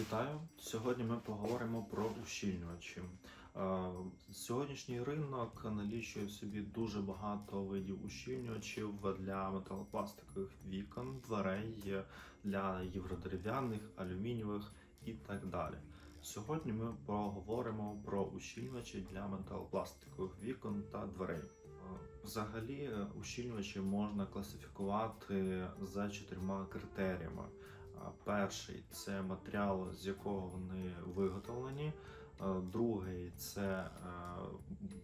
Вітаю! Сьогодні ми поговоримо про ущільнювачі. Е, Сьогоднішній ринок налічує в собі дуже багато видів ущільнювачів для металопластикових вікон, дверей, для євродерев'яних, алюмінієвих і так далі. Сьогодні ми поговоримо про ущільнювачі для металопластикових вікон та дверей. Е, Взагалі, ущільнювачі можна класифікувати за чотирма критеріями. Перший це матеріал, з якого вони виготовлені. Другий це е,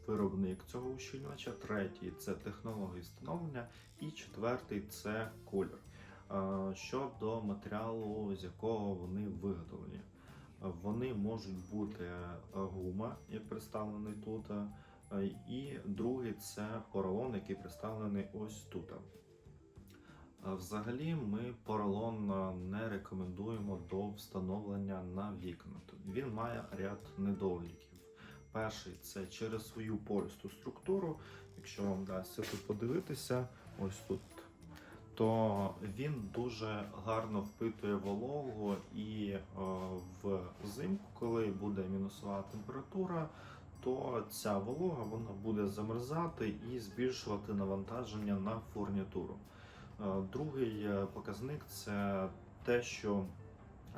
виробник цього ущільнювача. Третій це технології встановлення. І четвертий це колір. Щодо матеріалу, з якого вони виготовлені. Вони можуть бути е, гума, як представлений тут, е, і другий це поролон, який представлений ось тут. Взагалі, ми поролон не рекомендуємо до встановлення на вікна. Тобто Він має ряд недоліків. Перший це через свою пористу структуру. Якщо вам вдасться тут подивитися, ось тут, то він дуже гарно впитує вологу і взимку, коли буде мінусова температура, то ця волога вона буде замерзати і збільшувати навантаження на фурнітуру. Е, Другий е, показник це те, що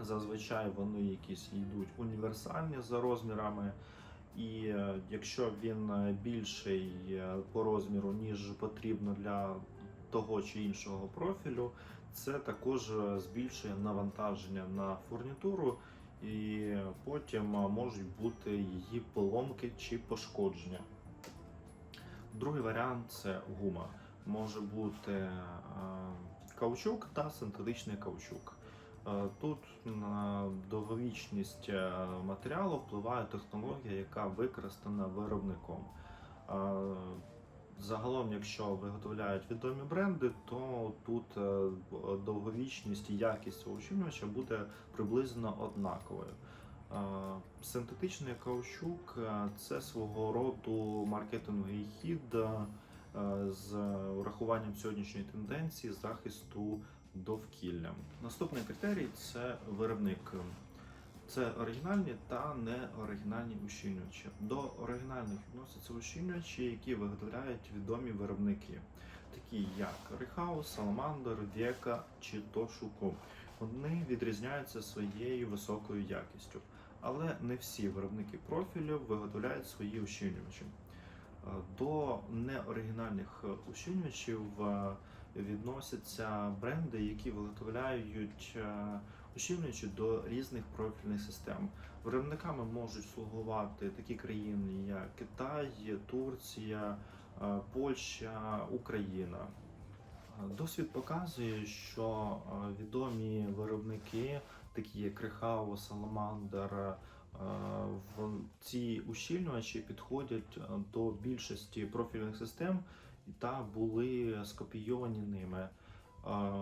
зазвичай вони якісь йдуть універсальні за розмірами, і е, якщо він більший по розміру, ніж потрібно для того чи іншого профілю, це також збільшує навантаження на фурнітуру, і потім можуть бути її поломки чи пошкодження. Другий варіант це гума може бути е, каучук та синтетичний каучук. Е, Тут на довговічність е, матеріалу впливає технологія, яка використана виробником. Загалом, якщо виготовляють відомі бренди, то тут довговічність і якість цього буде приблизно однаковою. Синтетичний каучук це свого роду маркетинговий хід з урахуванням сьогоднішньої тенденції захисту довкілля. Наступний критерій це виробник. Це оригінальні та неоригінальні ущільнювачі. До оригінальних відносяться ущільнювачі, які виготовляють відомі виробники, такі як Рихаус, Salamander, Veka чи Toshuko. Вони відрізняються своєю високою якістю, але не всі виробники профілю виготовляють свої ущільнювачі. Е, До неоригінальних ущільнювачів е, відносяться бренди, які виготовляють е, ущільнювачі до різних профільних систем. Виробниками можуть слугувати такі країни, як Китай, Турція, е, Польща, Україна. Е, Досвід показує, що е, відомі виробники, такі як е, в ці ущільнювачі підходять е, до більшості профільних систем та були скопійовані ними,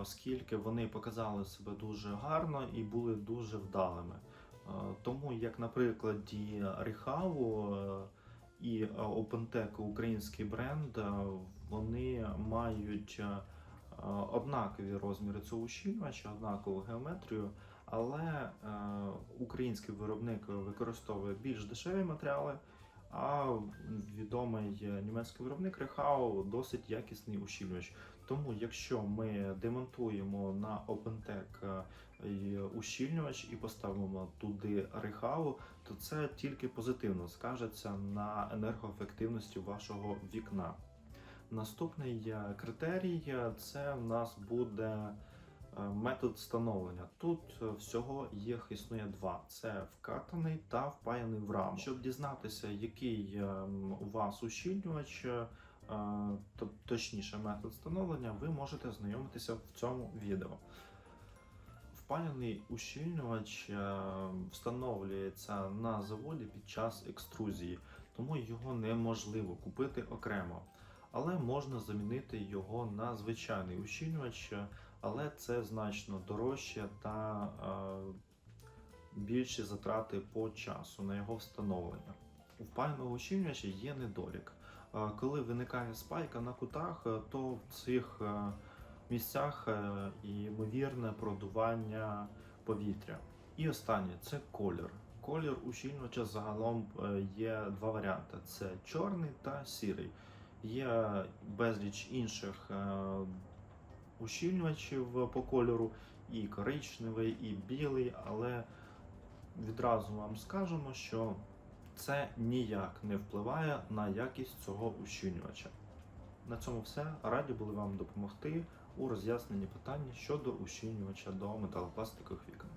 оскільки вони показали себе дуже гарно і були дуже вдалими. Тому, як на прикладі Рехау е, і е, OpenTech, український бренд, вони мають однакові розміри цього ущільнювача, однакову геометрію, але е, український виробник використовує більш дешеві матеріали, а відомий німецький виробник Рехау досить якісний ущільнювач. Тому, якщо ми демонтуємо на OpenTech е, ущільнювач і поставимо туди Рехау, то це тільки позитивно скажеться на енергоефективності вашого вікна. Наступний е, критерій це в нас буде метод встановлення. Тут е, всього їх існує два: це вкатаний та впаяний в раму. Щоб дізнатися, який е, у вас ущільнювач, е, точніше метод встановлення, ви можете знайомитися в цьому відео. Впаяний ущільнювач е, встановлюється на заводі під час екструзії, тому його неможливо купити окремо. Але можна замінити його на звичайний ущільнювач, е, але це значно дорожче та е, більші затрати по часу на його встановлення. У впаяного ущільнювача є недолік. Е, Коли виникає спайка на кутах, е, то в цих е, місцях е, ймовірне продування повітря. І останнє це колір. Колір ущільнювача загалом є два варіанти: це чорний та сірий. Є безліч інших ущільнювачів по кольору, і коричневий, і білий, але відразу вам скажемо, що це ніяк не впливає на якість цього ущільнювача. На цьому все. Раді були вам допомогти у роз'ясненні питання щодо ущільнювача до металопластикових вікон.